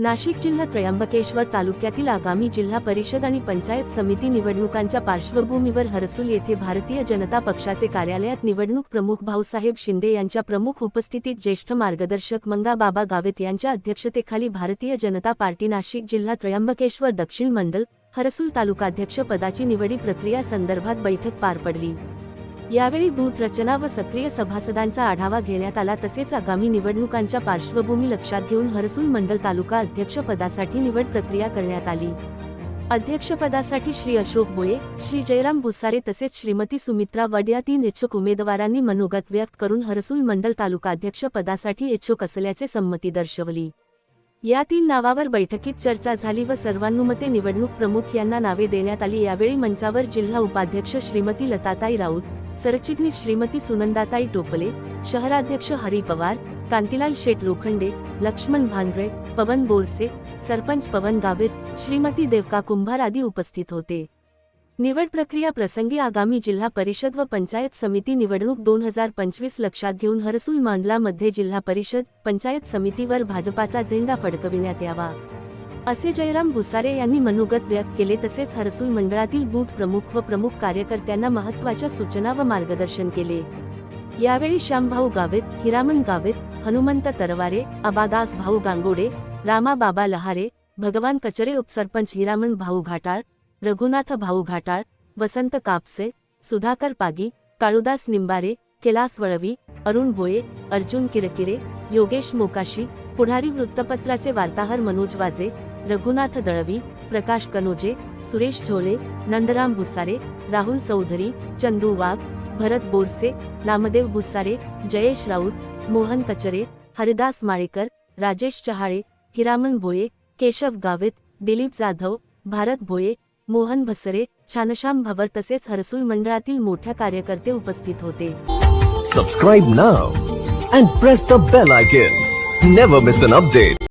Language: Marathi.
नाशिक जिल्हा त्र्यंबकेश्वर तालुक्यातील आगामी जिल्हा परिषद आणि पंचायत समिती निवडणुकांच्या पार्श्वभूमीवर हरसूल येथे भारतीय जनता पक्षाचे कार्यालयात निवडणूक प्रमुख भाऊसाहेब शिंदे यांच्या प्रमुख उपस्थितीत ज्येष्ठ मार्गदर्शक मंगाबाबा गावित यांच्या अध्यक्षतेखाली भारतीय जनता पार्टी नाशिक जिल्हा त्र्यंबकेश्वर दक्षिण मंडल हरसूल तालुकाध्यक्ष पदाची निवडी प्रक्रिया संदर्भात बैठक पार पडली. यावेळी बूथ रचना व सक्रिय सभासदांचा आढावा घेण्यात आला. तसेच आगामी निवडणुकांच्या पार्श्वभूमी लक्षात घेऊन हरसूल मंडल तालुका अध्यक्ष पदासाठी निवड प्रक्रिया करण्यात आली. अध्यक्षपदासाठी श्री अशोक बोये श्री जयराम भुसारे तसेच श्रीमती सुमित्रा वड या तीन इच्छुक उमेदवारांनी मनोगत व्यक्त करून हरसूल मंडल तालुका पदासाठी इच्छुक असल्याचे संमती दर्शवली. या तीन नावावर बैठकीत चर्चा झाली व सर्वानुमते निवडणूक प्रमुख यांना नावे देण्यात आली. यावेळी मंचावर जिल्हा उपाध्यक्ष श्रीमती लताताई राऊत सरचिटणीस श्रीमती सुनंदाताई टोपले शहराध्यक्ष हरी पवार कांतीलाल शेठ लोखंडे लक्ष्मण भांडरे पवन बोरसे सरपंच पवन गावित श्रीमती देवका कुंभार आदी उपस्थित होते. निवड प्रक्रिया प्रसंगी आगामी जिल्हा परिषद व पंचायत समिती निवडणूक दोन हजार पंचवीस लक्षात घेऊन हरसूल मांडलामध्ये जिल्हा परिषद पंचायत समितीवर भाजपाचा झेंडा फडकविण्यात यावा. असे जयराम भुसारे यांनी मनोगत व्यक्त केले तसेच हरसूल मंडळातील बूथ प्रमुख व प्रमुख कार्यकर्त्यांना महत्त्वाच्या सूचना व मार्गदर्शन केले. यावेळी श्यामभाऊ गावित हिरामन गावित हनुमंत तरवारे अबादास भाऊ गांगोडे रामा बाबा लहारे भगवान कचरे उपसरपंच हिरामन भाऊ घाटाळ रघुनाथ भाऊ घाटाळ वसंत कापसे सुधाकर पागी काळुदास निंबारे कैलास वळवी अरुण भोये अर्जुन किरकिरे योगेश मोकाशी पुढारी वृत्तपत्राचे वार्ताहर मनोज वाजे रघुनाथ दळवी प्रकाश कनोजे सुरेश झोले नंदराम भुसारे राहुल चौधरी चंदू वाघ भरत बोरसे नामदेव भुसारे जयेश राऊत मोहन कचरे हरिदास माळेकर राजेश चहाळे हिरामन भोये केशव गावित दिलीप जाधव भारत भोये मोहन भसरे छानश्याम भवर तसेच हरसूल मंडळातील मोठ्या कार्यकर्ते उपस्थित होते. Subscribe now and press the bell icon never miss an update